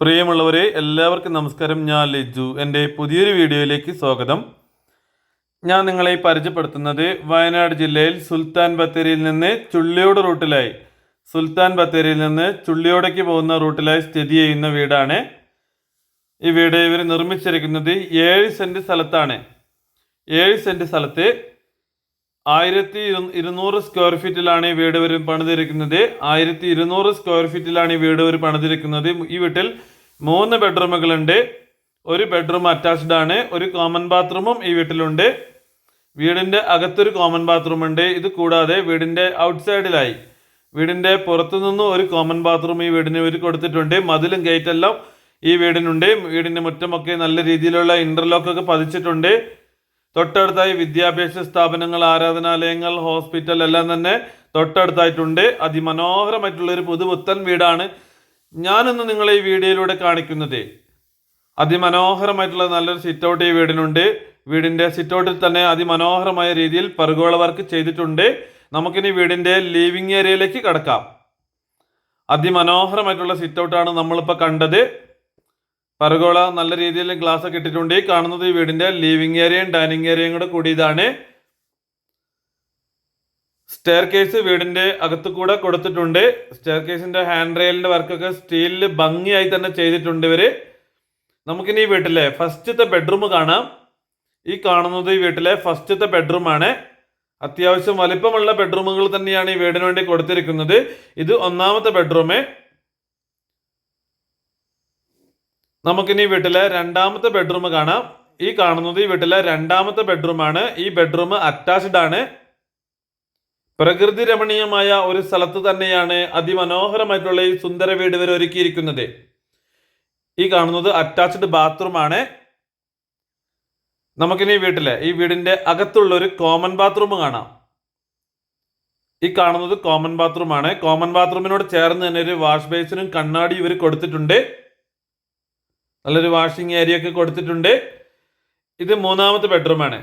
പ്രിയമുള്ളവരെ എല്ലാവർക്കും നമസ്കാരം. ഞാൻ ലിജു. എന്റെ പുതിയൊരു വീഡിയോയിലേക്ക് സ്വാഗതം. ഞാൻ നിങ്ങളെ പരിചയപ്പെടുത്തുന്നത് വയനാട് ജില്ലയിൽ സുൽത്താൻ ബത്തേരിയിൽ നിന്ന് ചുള്ളിയോട് റൂട്ടിലായി. സുൽത്താൻ ബത്തേരിയിൽ നിന്ന് ചുള്ളിയോടേക്ക് പോകുന്ന റൂട്ടിലായി സ്ഥിതി ചെയ്യുന്ന വീടാണ്. ഈ വീട് ഇവർ നിർമ്മിച്ചിരിക്കുന്നത് ഏഴ് സെന്റ് സ്ഥലത്താണ്. ഏഴ് സെന്റ് സ്ഥലത്ത് ആയിരത്തി ഇരു- ഇരുന്നൂറ് സ്ക്വയർ ഫീറ്റിലാണ് ഈ വീട് ഒരു പണിതിരിക്കുന്നത്. ആയിരത്തി ഇരുന്നൂറ് സ്ക്വയർ ഫീറ്റിലാണ് ഈ വീട് ഒരു പണിതിരിക്കുന്നത്. ഈ വീട്ടിൽ മൂന്ന് ബെഡ്റൂമുകളുണ്ട്. ഒരു ബെഡ്റൂം അറ്റാച്ച്ഡ് ആണ്. ഒരു കോമൺ ബാത്റൂമും ഈ വീട്ടിലുണ്ട്. വീടിന്റെ അകത്തൊരു കോമൺ ബാത്റൂം ഉണ്ട്. ഇത് കൂടാതെ വീടിന്റെ ഔട്ട് സൈഡിലായി വീടിന്റെ പുറത്തുനിന്നും ഒരു കോമൺ ബാത്റൂം ഈ വീടിന് ഒരു കൊടുത്തിട്ടുണ്ട്. മതിലും ഗേറ്റ് എല്ലാം ഈ വീടിനുണ്ട്. വീടിന്റെ മുറ്റമൊക്കെ നല്ല രീതിയിലുള്ള ഇന്റർലോക്കൊക്കെ പതിച്ചിട്ടുണ്ട്. തൊട്ടടുത്തായി വിദ്യാഭ്യാസ സ്ഥാപനങ്ങൾ ആരാധനാലയങ്ങൾ ഹോസ്പിറ്റൽ എല്ലാം തന്നെ തൊട്ടടുത്തായിട്ടുണ്ട്. അതിമനോഹരമായിട്ടുള്ള ഒരു പുതുപുത്തൻ വീടാണ് ഞാനിന്ന് നിങ്ങളെ ഈ വീഡിയോയിലൂടെ കാണിക്കുന്നത്. അതിമനോഹരമായിട്ടുള്ള നല്ലൊരു സിറ്റൗട്ട് ഈ വീടിനുണ്ട്. വീടിന്റെ സിറ്റൗട്ടിൽ തന്നെ അതിമനോഹരമായ രീതിയിൽ പർഗോള വർക്ക് ചെയ്തിട്ടുണ്ട്. നമുക്കിനി വീടിന്റെ ലിവിങ് ഏരിയയിലേക്ക് കടക്കാം. അതിമനോഹരമായിട്ടുള്ള സിറ്റ് ഔട്ടാണ് നമ്മളിപ്പോൾ കണ്ടത്. പരഗോള നല്ല രീതിയിൽ ഗ്ലാസ് ഒക്കെ ഇട്ടിട്ടുണ്ട്. കാണുന്നത് ഈ വീടിന്റെ ലിവിംഗ് ഏരിയയും ഡൈനിങ് ഏരിയയും കൂടെ കൂടിയതാണ്. സ്റ്റെയർ കേസ് വീടിന്റെ അകത്ത് കൂടെ കൊടുത്തിട്ടുണ്ട്. സ്റ്റെയർ കേസിന്റെ ഹാൻഡ് റെയിലിന്റെ വർക്കൊക്കെ സ്റ്റീലിൽ ഭംഗിയായി തന്നെ ചെയ്തിട്ടുണ്ട് ഇവർ. നമുക്കിനി ഈ വീട്ടിലെ ഫസ്റ്റത്തെ ബെഡ്റൂം കാണാം. ഈ കാണുന്നത് ഈ വീട്ടിലെ ഫസ്റ്റത്തെ ബെഡ്റൂമാണ് അത്യാവശ്യം വലിപ്പമുള്ള ബെഡ്റൂമുകൾ തന്നെയാണ് ഈ വീടിന് വേണ്ടി കൊടുത്തിരിക്കുന്നത്. ഇത് ഒന്നാമത്തെ ബെഡ്റൂം നമുക്കിനി വീട്ടിലെ രണ്ടാമത്തെ ബെഡ്റൂം കാണാം. ഈ കാണുന്നത് ഈ വീട്ടിലെ രണ്ടാമത്തെ ബെഡ്റൂമാണ് ഈ ബെഡ്റൂം അറ്റാച്ച്ഡ് ആണ്. പ്രകൃതി രമണീയമായ ഒരു സ്ഥലത്ത് തന്നെയാണ് അതിമനോഹരമായിട്ടുള്ള ഈ സുന്ദര വീട് വരെ ഒരുക്കിയിരിക്കുന്നത്. ഈ കാണുന്നത് അറ്റാച്ച്ഡ് ബാത്റൂം ആണ്. നമുക്കിനി വീട്ടിലെ ഈ വീടിന്റെ അകത്തുള്ള ഒരു കോമൺ ബാത്റൂം കാണാം. ഈ കാണുന്നത് കോമൺ ബാത്റൂം ആണ്. കോമൺ ബാത്റൂമിനോട് ചേർന്ന് തന്നെ ഒരു വാഷ് ബേസിനും കണ്ണാടി ഇവർ കൊടുത്തിട്ടുണ്ട്. നല്ലൊരു വാഷിംഗ് ഏരിയ ഒക്കെ കൊടുത്തിട്ടുണ്ട്. ഇത് മൂന്നാമത്തെ ബെഡ്റൂമാണ്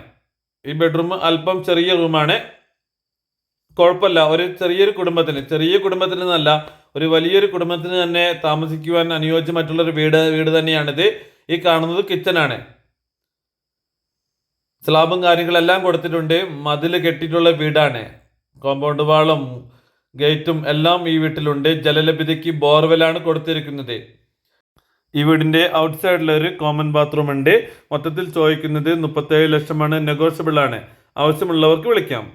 ഈ ബെഡ്റൂം അല്പം ചെറിയ റൂമാണ് കുഴപ്പമില്ല. ഒരു ചെറിയൊരു കുടുംബത്തിന് ചെറിയ കുടുംബത്തിന് എന്നല്ല ഒരു വലിയൊരു കുടുംബത്തിന് തന്നെ താമസിക്കുവാൻ അനുയോജ്യമായിട്ടുള്ള ഒരു വീട് വീട് തന്നെയാണിത്. ഈ കാണുന്നത് കിച്ചൺ ആണ്. സ്ലാബും കാര്യങ്ങളെല്ലാം കൊടുത്തിട്ടുണ്ട്. മതിൽ കെട്ടിയിട്ടുള്ള വീടാണ്. കോമ്പൗണ്ട് വാളും ഗേറ്റും എല്ലാം ഈ വീട്ടിലുണ്ട്. ജലലഭ്യതയ്ക്ക് ബോർവെല്ലാണ് കൊടുത്തിരിക്കുന്നത്. ഈ വീടിന്റെ ഔട്ട് സൈഡിൽ ഒരു കോമൺ ബാത്റൂം ഉണ്ട്. മൊത്തത്തിൽ ചോദിക്കുന്നത് മുപ്പത്തേഴ് ലക്ഷമാണ്. നെഗോഷ്യബിൾ ആണ് ആവശ്യമുള്ളവർക്ക് വിളിക്കാം.